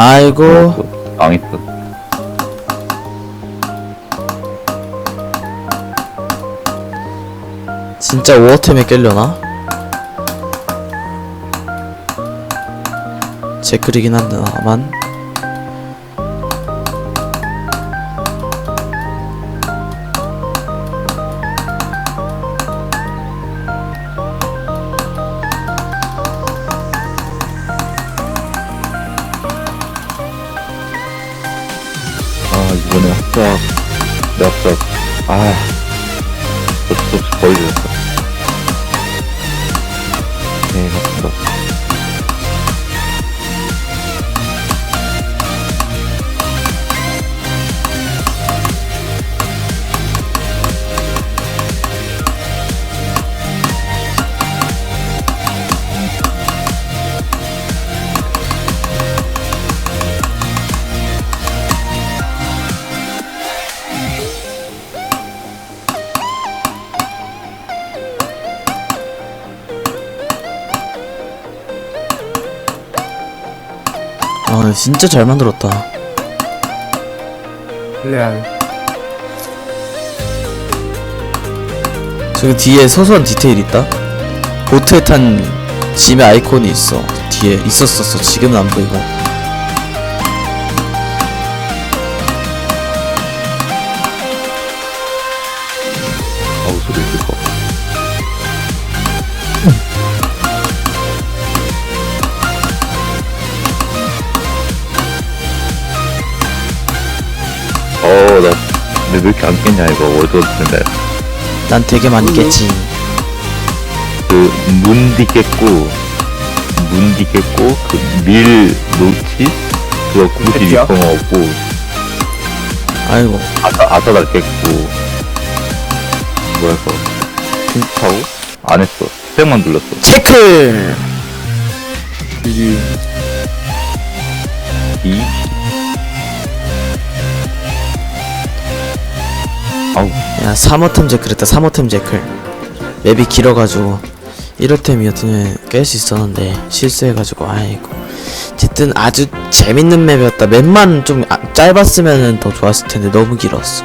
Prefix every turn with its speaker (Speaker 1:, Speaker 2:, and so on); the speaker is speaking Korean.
Speaker 1: 아이고
Speaker 2: 망했어.
Speaker 1: 진짜 워템에 깰려나? 제클이긴 한데 나만
Speaker 2: 아, 이번에 합작, 내 합작, 아, 수 없이 거의 됐어.
Speaker 1: 아 진짜 잘 만들었다.
Speaker 3: 레알.
Speaker 1: 저기 뒤에 소소한 디테일 있다? 보트에 탄 짐의 아이콘이 있어. 뒤에 있었었어. 지금은 안 보이고.
Speaker 2: 아우, 소리 있을 거. 어, 나, 근데 왜 이렇게 안 깼냐, 이거, 월드 근데.
Speaker 1: 난 되게 많이 깼지
Speaker 2: 그, 문디 깼고, 문디 깼고, 그, 밀, 노치? 그거 92% 없고,
Speaker 1: 아이고
Speaker 2: 아사, 아사다 깼고, 뭐야, 그거. 핑크타고? 안 했어. 스펙만 눌렀어.
Speaker 1: 체클
Speaker 2: 아우,
Speaker 1: 야 3호템 제클 했다 3호템 제클. 맵이 길어가지고. 1호템이었으면 깰 수 있었는데 실수해가지고 아이고. 어쨌든 아주 재밌는 맵이었다. 맵만 좀 아- 짧았으면 더 좋았을 텐데 너무 길었어